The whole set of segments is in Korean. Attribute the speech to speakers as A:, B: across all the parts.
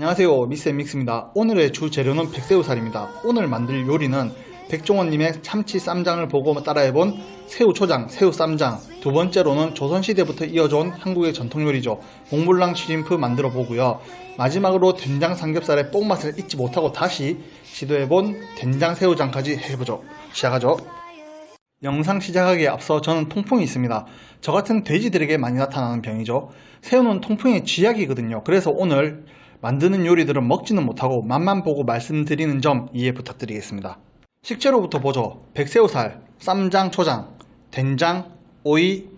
A: 안녕하세요. 미스앤믹스입니다. 오늘의 주 재료는 백새우살입니다. 오늘 만들 요리는 백종원님의 참치 쌈장을 보고 따라해본 새우 초장, 새우 쌈장. 두 번째로는 조선시대부터 이어져온 한국의 전통 요리죠. 몽블랑 쉬림프 만들어 보고요. 마지막으로 된장 삼겹살의 뽕맛을 잊지 못하고 다시 시도해본 된장 새우장까지 해보죠. 시작하죠. 영상 시작하기에 앞서 저는 통풍이 있습니다. 저 같은 돼지들에게 많이 나타나는 병이죠. 새우는 통풍의 쥐약이거든요. 그래서 오늘 만드는 요리들은 먹지는 못하고 맛만 보고 말씀드리는 점 이해 부탁드리겠습니다. 식재료부터 보죠. 백새우살, 쌈장, 초장, 된장, 오이,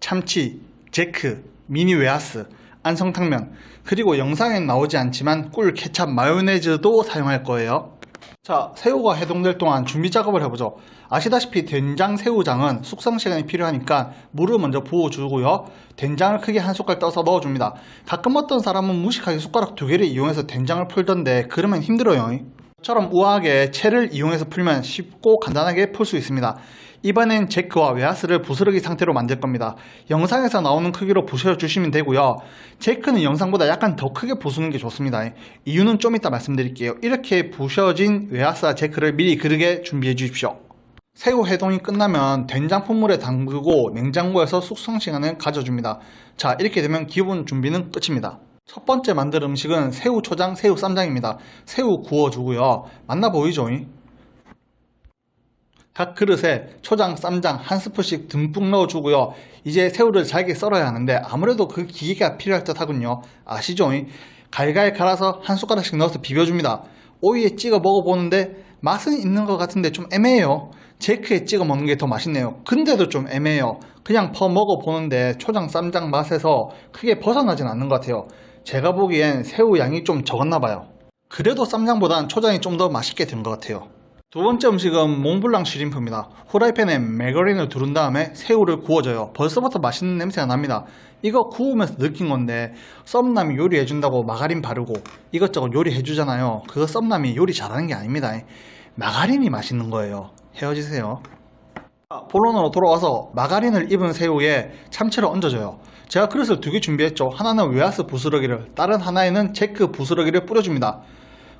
A: 참치, 제크, 미니 웨하스, 안성탕면, 그리고 영상엔 나오지 않지만 꿀, 케찹, 마요네즈도 사용할 거예요. 자, 새우가 해동될 동안 준비 작업을 해보죠. 아시다시피 된장 새우장은 숙성 시간이 필요하니까 물을 먼저 부어주고요. 된장을 크게 한 숟갈 떠서 넣어줍니다. 가끔 어떤 사람은 무식하게 숟가락 두 개를 이용해서 된장을 풀던데 그러면 힘들어요. 처럼 우아하게 채를 이용해서 풀면 쉽고 간단하게 풀 수 있습니다. 이번엔 제크와 웨하스를 부스러기 상태로 만들 겁니다. 영상에서 나오는 크기로 부셔주시면 되고요. 제크는 영상보다 약간 더 크게 부수는 게 좋습니다. 이유는 좀 이따 말씀드릴게요. 이렇게 부셔진 웨하스와 제크를 미리 그릇에 준비해 주십시오. 새우 해동이 끝나면 된장 풋물에 담그고 냉장고에서 숙성 시간을 가져줍니다. 자, 이렇게 되면 기본 준비는 끝입니다. 첫 번째 만들 음식은 새우 초장, 새우 쌈장입니다. 새우 구워주고요. 맛나 보이죠? 각 그릇에 초장, 쌈장 한 스푼씩 듬뿍 넣어주고요. 이제 새우를 잘게 썰어야 하는데 아무래도 그 기계가 필요할 듯 하군요. 아시죠? 갈갈 갈아서 한 숟가락씩 넣어서 비벼줍니다. 오이에 찍어 먹어보는데 맛은 있는 것 같은데 좀 애매해요. 제크에 찍어 먹는 게 더 맛있네요. 근데도 좀 애매해요. 그냥 퍼 먹어보는데 초장, 쌈장 맛에서 크게 벗어나진 않는 것 같아요. 제가 보기엔 새우 양이 좀 적었나 봐요. 그래도 쌈장보단 초장이 좀 더 맛있게 된 것 같아요. 두 번째 음식은 몽블랑 쉬림프입니다. 후라이팬에 메거린을 두른 다음에 새우를 구워줘요. 벌써부터 맛있는 냄새가 납니다. 이거 구우면서 느낀 건데 썸남이 요리해준다고 마가린 바르고 이것저것 요리해주잖아요. 그거 썸남이 요리 잘하는 게 아닙니다. 마가린이 맛있는 거예요. 헤어지세요. 자, 본론으로 돌아와서 마가린을 입은 새우에 참치를 얹어줘요. 제가 그릇을 두 개 준비했죠. 하나는 웨하스 부스러기를, 다른 하나에는 제크 부스러기를 뿌려줍니다.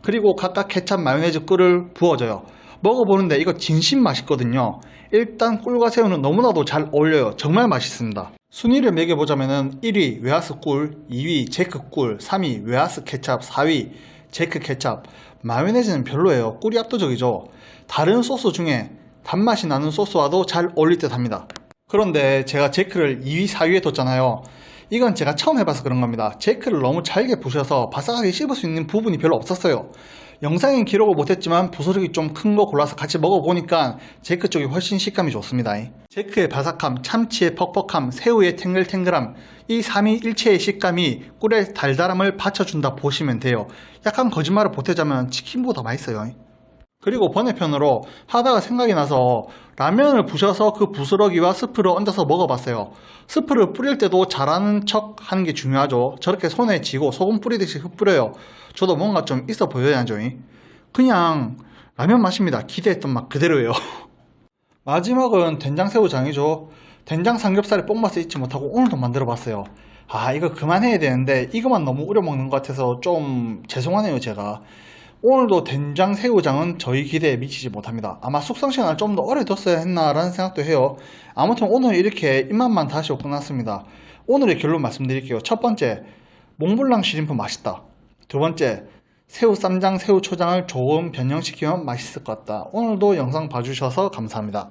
A: 그리고 각각 케찹 마요네즈 꿀을 부어줘요. 먹어보는데 이거 진심 맛있거든요. 일단 꿀과 새우는 너무나도 잘 어울려요. 정말 맛있습니다. 순위를 매겨보자면은 1위 웨하스 꿀, 2위 제크 꿀, 3위 웨하스 케찹, 4위 제크 케찹. 마요네즈는 별로예요. 꿀이 압도적이죠. 다른 소스 중에 단맛이 나는 소스와도 잘 어울릴 듯 합니다. 그런데 제가 제크를 2위, 4위에 뒀잖아요. 이건 제가 처음 해봐서 그런 겁니다. 제크를 너무 잘게 부셔서 바삭하게 씹을 수 있는 부분이 별로 없었어요. 영상엔 기록을 못했지만 부스러기 좀 큰 거 골라서 같이 먹어보니까 제크 쪽이 훨씬 식감이 좋습니다. 제크의 바삭함, 참치의 퍽퍽함, 새우의 탱글탱글함 이 삼위일체의 식감이 꿀의 달달함을 받쳐준다 보시면 돼요. 약간 거짓말을 보태자면 치킨보다 맛있어요. 그리고 번외편으로 하다가 생각이 나서 라면을 부셔서 그 부스러기와 스프를 얹어서 먹어봤어요. 스프를 뿌릴 때도 잘하는 척 하는 게 중요하죠. 저렇게 손에 쥐고 소금 뿌리듯이 흩뿌려요. 저도 뭔가 좀 있어 보여야죠. 그냥 라면 맛입니다. 기대했던 맛 그대로예요. 마지막은 된장새우장이죠. 된장 삼겹살의 뽕맛을 잊지 못하고 오늘도 만들어봤어요. 아 이거 그만해야 되는데 이거만 너무 우려먹는 것 같아서 좀 죄송하네요 제가. 오늘도 된장 새우장은 저희 기대에 미치지 못합니다. 아마 숙성 시간을 좀 더 오래 뒀어야 했나라는 생각도 해요. 아무튼 오늘 이렇게 입맛만 다시 끝났습니다. 오늘의 결론 말씀드릴게요. 첫 번째, 몽블랑 시림프 맛있다. 두 번째, 새우 쌈장, 새우 초장을 조금 변형시키면 맛있을 것 같다. 오늘도 영상 봐주셔서 감사합니다.